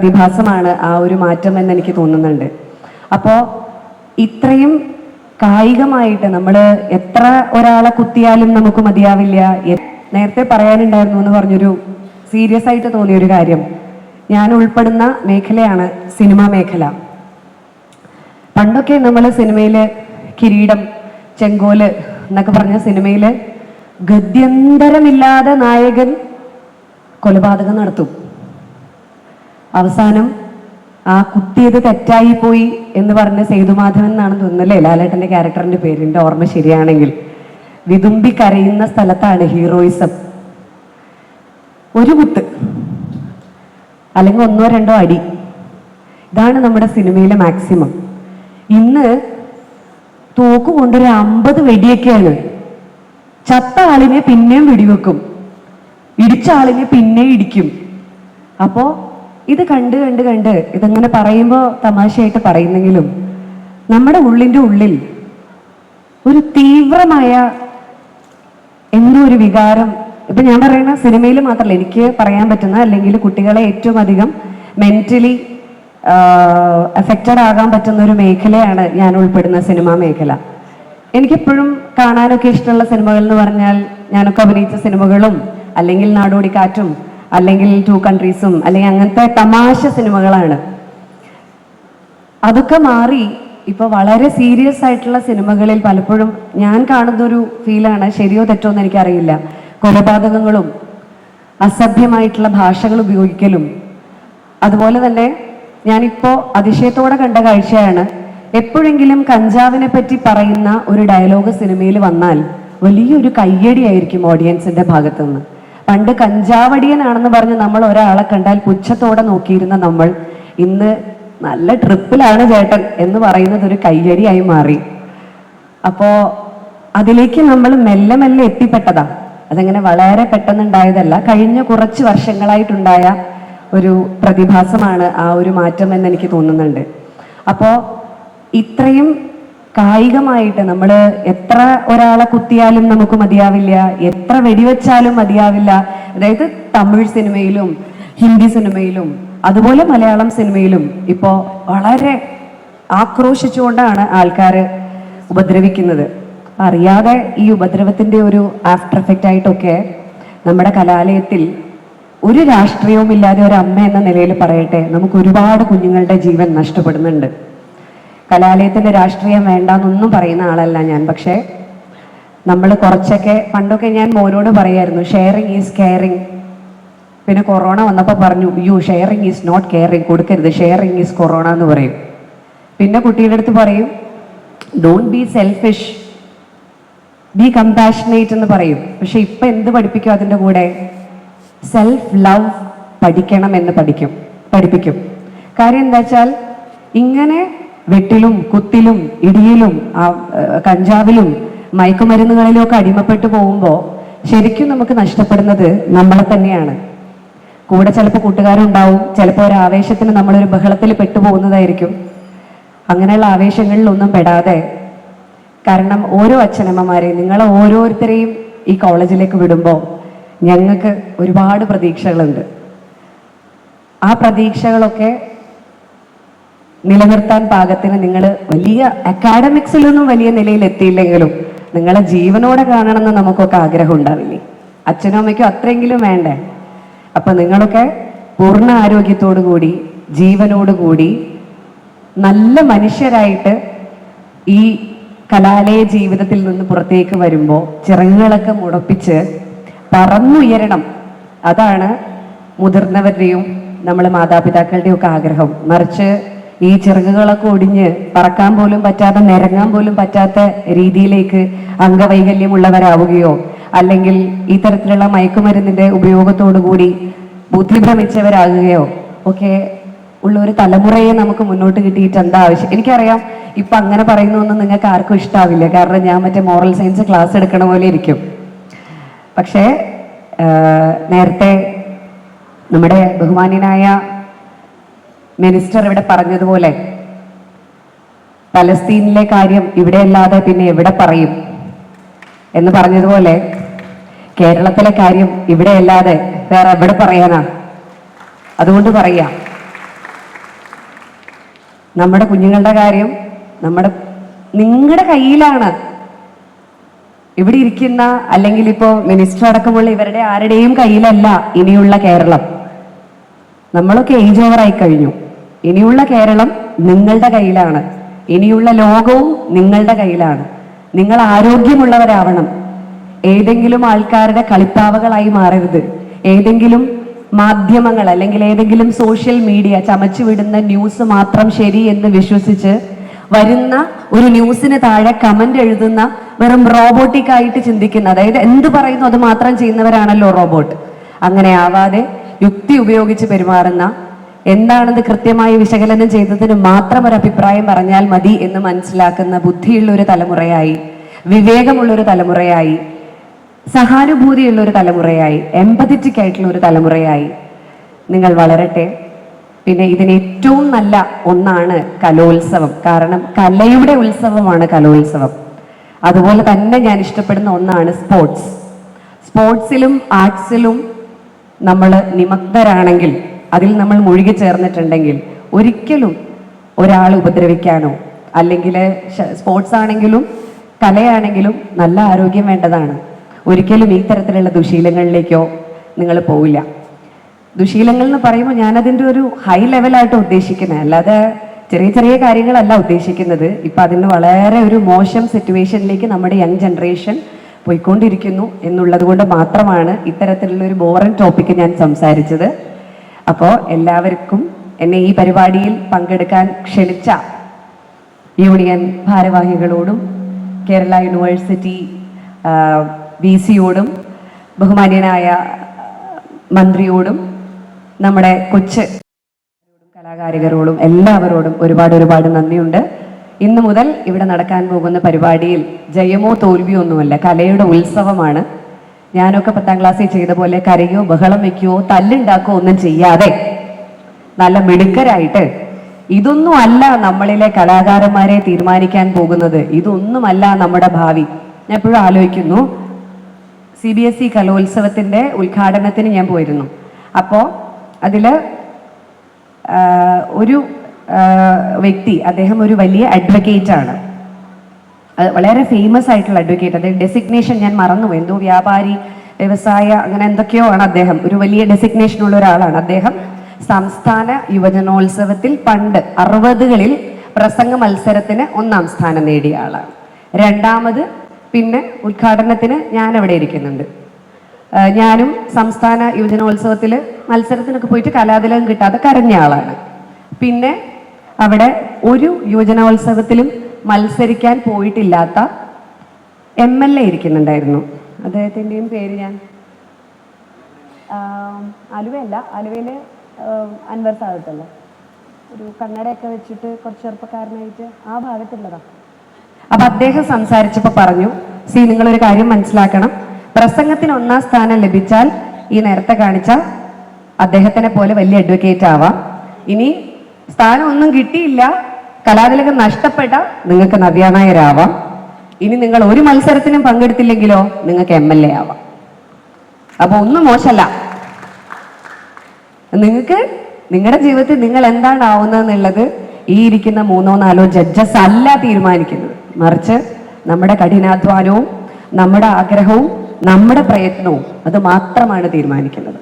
പ്രതിഭാസമാണ് ആ ഒരു മാറ്റം എന്ന് എനിക്ക് തോന്നുന്നുണ്ട്. അപ്പോൾ ഇത്രയും കായികമായിട്ട് നമ്മൾ എത്ര ഒരാളെ കുത്തിയാലും നമുക്ക് മതിയാവില്ല. നേരത്തെ പറയാനുണ്ടായിരുന്നു എന്ന് പറഞ്ഞൊരു സീരിയസ് ആയിട്ട് തോന്നിയൊരു കാര്യം. ഞാൻ ഉൾപ്പെടുന്ന മേഖലയാണ് സിനിമാ മേഖല. പണ്ടൊക്കെ നമ്മൾ സിനിമയിൽ കിരീടം ചെങ്കോൽ എന്നൊക്കെ പറഞ്ഞ സിനിമയിൽ ഗത്യന്തരമില്ലാതെ നായകൻ കൊലപാതകം നടത്തും. അവസാനം ആ കുത്തിയത് തെറ്റായി പോയി എന്ന് പറഞ്ഞ സേതുമാധവൻ എന്നാണ് തോന്നുന്നല്ലേ? ലാലേട്ടന്റെ ക്യാരക്ടറിന്റെ പേര് എന്റെ ഓർമ്മ ശരിയാണെങ്കിൽ. വിതുമ്പി കരയുന്ന സ്ഥലത്താണ് ഹീറോയിസം. ഒരു കുത്ത് അല്ലെങ്കിൽ ഒന്നോ രണ്ടോ അടി. ഇതാണ് നമ്മുടെ സിനിമയിലെ മാക്സിമം. ഇന്ന് തോക്ക് കൊണ്ടൊരു അമ്പത് വെടിയൊക്കെയാണ്. ചത്ത ആളിനെ പിന്നെയും വെടിവെക്കും. ഇടിച്ച ആളിനെ പിന്നെ ഇടിക്കും. അപ്പോ ഇത് കണ്ട് കണ്ട് കണ്ട് ഇതങ്ങനെ പറയുമ്പോൾ തമാശയായിട്ട് പറയുന്നെങ്കിലും നമ്മുടെ ഉള്ളിന്റെ ഉള്ളിൽ ഒരു തീവ്രമായ എന്തോ ഒരു വികാരം. ഇപ്പം ഞാൻ പറയുന്ന സിനിമയിൽ മാത്രമല്ല എനിക്ക് പറയാൻ പറ്റുന്ന അല്ലെങ്കിൽ കുട്ടികളെ ഏറ്റവും അധികം മെന്റലി എഫക്റ്റഡ് ആകാൻ പറ്റുന്ന ഒരു മേഖലയാണ് ഞാൻ ഉൾപ്പെടുന്ന സിനിമാ മേഖല. എനിക്കെപ്പോഴും കാണാനൊക്കെ ഇഷ്ടമുള്ള സിനിമകൾ എന്ന് പറഞ്ഞാൽ ഞാനൊക്കെ അഭിനയിച്ച സിനിമകളും അല്ലെങ്കിൽ നാടോടിക്കാറ്റും അല്ലെങ്കിൽ ടു കൺട്രീസും അല്ലെങ്കിൽ അങ്ങനത്തെ തമാശ സിനിമകളാണ്. അതൊക്കെ മാറി ഇപ്പൊ വളരെ സീരിയസ് ആയിട്ടുള്ള സിനിമകളിൽ പലപ്പോഴും ഞാൻ കാണുന്ന ഒരു ഫീലാണ് ശരിയോ തെറ്റോ എന്ന് എനിക്കറിയില്ല. കൊലപാതകങ്ങളും അസഭ്യമായിട്ടുള്ള ഭാഷകൾ ഉപയോഗിക്കലും. അതുപോലെ തന്നെ ഞാനിപ്പോ അതിശയത്തോടെ കണ്ട കാഴ്ചയാണ് എപ്പോഴെങ്കിലും കഞ്ചാവിനെ പറ്റി പറയുന്ന ഒരു ഡയലോഗ് സിനിമയിൽ വന്നാൽ വലിയൊരു കയ്യടിയായിരിക്കും ഓഡിയൻസിന്റെ ഭാഗത്തു നിന്ന് പണ്ട് കഞ്ചാവടിയനാണെന്ന് പറഞ്ഞ് നമ്മൾ ഒരാളെ കണ്ടാൽ പുച്ഛത്തോടെ നോക്കിയിരുന്ന നമ്മൾ ഇന്ന് നല്ല ട്രിപ്പിലാണ് ചേട്ടൻ എന്ന് പറയുന്നത് ഒരു കയ്യടിയായി മാറി. അപ്പോ അതിലേക്ക് നമ്മൾ മെല്ലെ മെല്ലെ എത്തിപ്പെട്ടതാ. അതങ്ങനെ വളരെ പെട്ടെന്നുണ്ടായതല്ല. കഴിഞ്ഞ കുറച്ച് വർഷങ്ങളായിട്ടുണ്ടായ ഒരു പ്രതിഭാസമാണ് ആ ഒരു മാറ്റം എന്ന് എനിക്ക് തോന്നുന്നുണ്ട്. അപ്പോ ഇത്രയും കായികമായിട്ട് നമ്മൾ എത്ര ഒരാളെ കുത്തിയാലും നമുക്ക് മതിയാവില്ല എത്ര വെടിവെച്ചാലും മതിയാവില്ല. അതായത് തമിഴ് സിനിമയിലും ഹിന്ദി സിനിമയിലും അതുപോലെ മലയാളം സിനിമയിലും ഇപ്പോൾ വളരെ ആക്രോശിച്ചുകൊണ്ടാണ് ആൾക്കാർ ഉപദ്രവിക്കുന്നത്. അറിയാതെ ഈ ഉപദ്രവത്തിന്റെ ഒരു ആഫ്റ്റർ എഫക്റ്റ് ആയിട്ടൊക്കെ നമ്മുടെ കലാലയത്തിൽ ഒരു രാഷ്ട്രീയവും ഇല്ലാതെ ഒരു അമ്മ എന്ന നിലയിൽ പറയട്ടെ നമുക്ക് ഒരുപാട് കുഞ്ഞുങ്ങളുടെ ജീവൻ നഷ്ടപ്പെടുന്നുണ്ട്. കലാലയത്തിന്റെ രാഷ്ട്രീയം വേണ്ടാന്നൊന്നും പറയുന്ന ആളല്ല ഞാൻ. പക്ഷേ നമ്മൾ കുറച്ചൊക്കെ പണ്ടൊക്കെ ഞാൻ മോനോട് പറയായിരുന്നു ഷെയറിങ് ഈസ് കെയറിങ് പിന്നെ കൊറോണ വന്നപ്പോൾ പറഞ്ഞു you sharing is not caring കൊടുക്കരുത്. ഷെയറിങ് ഈസ് കൊറോണ എന്ന് പറയും. പിന്നെ കുട്ടിയുടെ അടുത്ത് പറയും don't be selfish be compassionate എന്ന് പറയും. പക്ഷെ ഇപ്പം എന്ത് പഠിപ്പിക്കും അതിന്റെ കൂടെ? സെൽഫ് ലവ് പഠിക്കണം എന്ന് പഠിക്കും പഠിപ്പിക്കും. കാര്യം എന്താ വെച്ചാൽ ഇങ്ങനെ വെട്ടിലും കുത്തിലും ഇടിയിലും കഞ്ചാവിലും മയക്കുമരുന്നുകളിലും ഒക്കെ അടിമപ്പെട്ടു പോകുമ്പോൾ ശരിക്കും നമുക്ക് നഷ്ടപ്പെടുന്നത് നമ്മളെ തന്നെയാണ്. കൂടെ ചിലപ്പോൾ കൂട്ടുകാരുണ്ടാവും ചിലപ്പോൾ ഒരു ആവേശത്തിന് നമ്മളൊരു ബഹളത്തിൽ പെട്ടുപോകുന്നതായിരിക്കും. അങ്ങനെയുള്ള ആവേശങ്ങളിലൊന്നും പെടാതെ. കാരണം ഓരോ അച്ഛനമ്മമാരെയും നിങ്ങളെ ഓരോരുത്തരെയും ഈ കോളേജിലേക്ക് വിടുമ്പോൾ ഞങ്ങൾക്ക് ഒരുപാട് പ്രതീക്ഷകളുണ്ട്. ആ പ്രതീക്ഷകളൊക്കെ നിലനിർത്താൻ പാകത്തിന് നിങ്ങൾ വലിയ അക്കാഡമിക്സിലൊന്നും വലിയ നിലയിൽ എത്തിയില്ലെങ്കിലും നിങ്ങളെ ജീവനോടെ കാണണമെന്ന് നമുക്കൊക്കെ ആഗ്രഹം ഉണ്ടാവില്ലേ? അച്ഛനും അമ്മയ്ക്കും അത്രയെങ്കിലും വേണ്ടേ? അപ്പൊ നിങ്ങളൊക്കെ പൂർണ ആരോഗ്യത്തോടു കൂടി ജീവനോട് കൂടി നല്ല മനുഷ്യരായിട്ട് ഈ കലാലയ ജീവിതത്തിൽ നിന്ന് പുറത്തേക്ക് വരുമ്പോൾ ചിറങ്ങുകളൊക്കെ മുടപ്പിച്ച് പറന്നുയരണം. അതാണ് മുതിർന്നവരുടെയും നമ്മൾ മാതാപിതാക്കളുടെയും ഒക്കെ ആഗ്രഹം. മറിച്ച് ഈ ചിറകുകളൊക്കെ ഒടിഞ്ഞ് പറക്കാൻ പോലും പറ്റാതെ നിരങ്ങാൻ പോലും പറ്റാത്ത രീതിയിലേക്ക് അംഗവൈകല്യമുള്ളവരാവുകയോ അല്ലെങ്കിൽ ഈ തരത്തിലുള്ള മയക്കുമരുന്നിന്റെ ഉപയോഗത്തോടു കൂടി ബുദ്ധിഭ്രമിച്ചവരാകുകയോ ഒക്കെ ഉള്ള ഒരു തലമുറയെ നമുക്ക് മുന്നോട്ട് കിട്ടിയിട്ട് എന്താ ആവശ്യം? എനിക്കറിയാം ഇപ്പൊ അങ്ങനെ പറയുന്നൊന്നും നിങ്ങൾക്ക് ആർക്കും ഇഷ്ടാവില്ല. കാരണം ഞാൻ മറ്റേ മോറൽ സയൻസ് ക്ലാസ് എടുക്കണ പോലെ ഇരിക്കും. പക്ഷേ നേരത്തെ നമ്മുടെ ബഹുമാന്യനായ മിനിസ്റ്റർ ഇവിടെ പറഞ്ഞതുപോലെ പലസ്തീനിലെ കാര്യം ഇവിടെ അല്ലാതെ പിന്നെ എവിടെ പറയും? എന്ന് പറഞ്ഞതുപോലെ കേരളത്തിലെ കാര്യം ഇവിടെ അല്ലാതെ വേറെ എവിടെ പറയാനാ? അതുകൊണ്ട് പറയാം. നമ്മുടെ കുഞ്ഞുങ്ങളുടെ കാര്യം നമ്മുടെ നിങ്ങളുടെ കയ്യിലാണ്. ഇവിടെ ഇരിക്കുന്ന അല്ലെങ്കിൽ ഇപ്പോ മിനിസ്റ്റർ അടക്കമുള്ള ഇവരുടെ ആരുടെയും കയ്യിലല്ല ഇനിയുള്ള കേരളം. നമ്മളൊക്കെ ഏജ് ഓവറായി കഴിഞ്ഞു. ഇനിയുള്ള കേരളം നിങ്ങളുടെ കയ്യിലാണ്. ഇനിയുള്ള ലോകവും നിങ്ങളുടെ കയ്യിലാണ്. നിങ്ങൾ ആരോഗ്യമുള്ളവരാവണം. ഏതെങ്കിലും ആൾക്കാരുടെ കളിപ്പാവകളായി മാറരുത്. ഏതെങ്കിലും മാധ്യമങ്ങൾ അല്ലെങ്കിൽ ഏതെങ്കിലും സോഷ്യൽ മീഡിയ ചമച്ചു വിടുന്ന ന്യൂസ് മാത്രം ശരി എന്ന് വിശ്വസിച്ച് വരുന്ന ഒരു ന്യൂസിന് താഴെ കമന്റ് എഴുതുന്ന വെറും റോബോട്ടിക് ആയിട്ട് ചിന്തിക്കുന്ന അതായത് എന്ത് പറയുന്നു അത് മാത്രം ചെയ്യുന്നവരാണല്ലോ റോബോട്ട് അങ്ങനെ ആവാതെ യുക്തി ഉപയോഗിച്ച് പെരുമാറുന്ന എന്താണെന്ന് കൃത്യമായി വിശകലനം ചെയ്തതിന് മാത്രം ഒരു അഭിപ്രായം പറഞ്ഞാൽ മതി എന്ന് മനസ്സിലാക്കുന്ന ബുദ്ധിയുള്ള ഒരു തലമുറയായി വിവേകമുള്ള ഒരു തലമുറയായി സഹാനുഭൂതിയുള്ള ഒരു തലമുറയായി എമ്പതറ്റിക് ആയിട്ടുള്ള ഒരു തലമുറയായി. നിങ്ങൾ വളരട്ടെ. പിന്നെ ഇതിന് ഏറ്റവും നല്ല ഒന്നാണ് കലോത്സവം. കാരണം കലയുടെ ഉത്സവമാണ് കലോത്സവം. അതുപോലെ തന്നെ ഞാൻ ഇഷ്ടപ്പെടുന്ന ഒന്നാണ് സ്പോർട്സ്. സ്പോർട്സിലും ആർട്സിലും നമ്മൾ നിമഗ്നരാണെങ്കിൽ അതിൽ നമ്മൾ മുഴുകി ചേർന്നിട്ടുണ്ടെങ്കിൽ ഒരിക്കലും ഒരാൾ ഉപദ്രവിക്കാനോ അല്ലെങ്കിൽ സ്പോർട്സ് ആണെങ്കിലും കലയാണെങ്കിലും നല്ല ആരോഗ്യം വേണ്ടതാണ്. ഒരിക്കലും ഈ തരത്തിലുള്ള ദുശീലങ്ങളിലേക്കോ നിങ്ങൾ പോവില്ല. ദുശീലങ്ങൾ എന്ന് പറയുമ്പോൾ ഞാനതിന്റെ ഒരു ഹൈ ലെവലായിട്ട് ഉദ്ദേശിക്കുന്നത് അല്ലാതെ ചെറിയ ചെറിയ കാര്യങ്ങളല്ല ഉദ്ദേശിക്കുന്നത്. ഇപ്പം അതിന് വളരെ ഒരു മോശം സിറ്റുവേഷനിലേക്ക് നമ്മുടെ യങ് ജനറേഷൻ പോയിക്കൊണ്ടിരിക്കുന്നു എന്നുള്ളത് കൊണ്ട് മാത്രമാണ് ഇത്തരത്തിലുള്ള ഒരു ബോറൻ ടോപ്പിക്ക് ഞാൻ സംസാരിച്ചത്. അപ്പോൾ എല്ലാവർക്കും എന്നെ ഈ പരിപാടിയിൽ പങ്കെടുക്കാൻ ക്ഷണിച്ച യൂണിയൻ ഭാരവാഹികളോടും കേരള യൂണിവേഴ്സിറ്റി വി സിയോടും ബഹുമാന്യനായ മന്ത്രിയോടും നമ്മുടെ കൊച്ച് കലാകാരികരോടും എല്ലാവരോടും ഒരുപാട് ഒരുപാട് നന്ദിയുണ്ട്. ഇന്നു മുതൽ ഇവിടെ നടക്കാൻ പോകുന്ന പരിപാടിയിൽ ജയമോ തോൽവിയോ ഒന്നുമല്ല കലയുടെ ഉത്സവമാണ്. ഞാനൊക്കെ പത്താം ക്ലാസ്സിൽ ചെയ്ത പോലെ കരയോ ബഹളം വെക്കുകയോ തല്ലുണ്ടാക്കുകയോ ഒന്നും ചെയ്യാതെ നല്ല മിടുക്കരായിട്ട് ഇതൊന്നും അല്ല നമ്മളിലെ കലാകാരന്മാരെ തീരുമാനിക്കാൻ പോകുന്നത്. ഇതൊന്നുമല്ല നമ്മുടെ ഭാവി. ഞാൻ എപ്പോഴും ആലോചിക്കുന്നു സി ബി എസ് ഇ കലോത്സവത്തിന്റെ ഉദ്ഘാടനത്തിന് ഞാൻ പോയിരുന്നു. അപ്പോൾ അതിൽ ഒരു വ്യക്തി അദ്ദേഹം ഒരു വലിയ അഡ്വക്കേറ്റ് ആണ്. അത് വളരെ ഫേമസ് ആയിട്ടുള്ള അഡ്വക്കേറ്റ് അദ്ദേഹം ഡെസിഗ്നേഷൻ ഞാൻ മറന്നു എന്തോ വ്യാപാരി വ്യവസായ അങ്ങനെ എന്തൊക്കെയോ ആണ് അദ്ദേഹം. ഒരു വലിയ ഡെസിഗ്നേഷൻ ഉള്ള ഒരാളാണ് അദ്ദേഹം. സംസ്ഥാന യുവജനോത്സവത്തിൽ പണ്ട് അറുപതുകളിൽ പ്രസംഗ മത്സരത്തിന് ഒന്നാം സ്ഥാനം നേടിയ ആളാണ്. രണ്ടാമത് പിന്നെ ഉദ്ഘാടനത്തിന് ഞാൻ അവിടെ ഇരിക്കുന്നുണ്ട് ഞാനും സംസ്ഥാന യുവജനോത്സവത്തിൽ മത്സരത്തിനൊക്കെ പോയിട്ട് കലാതിലകം കിട്ടാതെ കരഞ്ഞ ആളാണ്. പിന്നെ അവിടെ ഒരു യുവജനോത്സവത്തിലും മത്സരിക്കാൻ പോയിട്ടില്ലാത്ത എം എൽ എ ഇരിക്കുന്നുണ്ടായിരുന്നു. അദ്ദേഹത്തിന്റെയും പേര് ഞാൻ അലുവയല്ല ആലുവയിൽ അൻവർ സാദത്തല്ലേ ഒരു കണ്ണടയൊക്കെ വെച്ചിട്ട് കുറച്ച് ചെറുപ്പക്കാരനായിട്ട് ആ ഭാഗത്തുള്ളതാ. അപ്പൊ അദ്ദേഹം സംസാരിച്ചപ്പോൾ പറഞ്ഞു സി നിങ്ങളൊരു കാര്യം മനസ്സിലാക്കണം. പ്രസംഗത്തിന് ഒന്നാം സ്ഥാനം ലഭിച്ചാൽ ഈ നേരത്തെ കാണിച്ച അദ്ദേഹത്തിനെ പോലെ വലിയ അഡ്വക്കേറ്റ് ആവാം. ഇനി സ്ഥാനം ഒന്നും കിട്ടിയില്ല കലാതിലകം നഷ്ടപ്പെട്ട നിങ്ങൾക്ക് നവ്യാനായരാവാം. ഇനി നിങ്ങൾ ഒരു മത്സരത്തിനും പങ്കെടുത്തില്ലെങ്കിലോ നിങ്ങൾക്ക് എം എൽ എ ആവാം. അപ്പൊ ഒന്നും മോശമല്ല. നിങ്ങൾക്ക് നിങ്ങളുടെ ജീവിതത്തിൽ നിങ്ങൾ എന്താണ് ആവുന്നതെന്നുള്ളത് ഈ ഇരിക്കുന്ന മൂന്നോ നാലോ ജഡ്ജസ് അല്ല തീരുമാനിക്കുന്നത്. മറിച്ച് നമ്മുടെ കഠിനാധ്വാനവും നമ്മുടെ ആഗ്രഹവും നമ്മുടെ പ്രയത്നവും അത് മാത്രമാണ് തീരുമാനിക്കുന്നത്.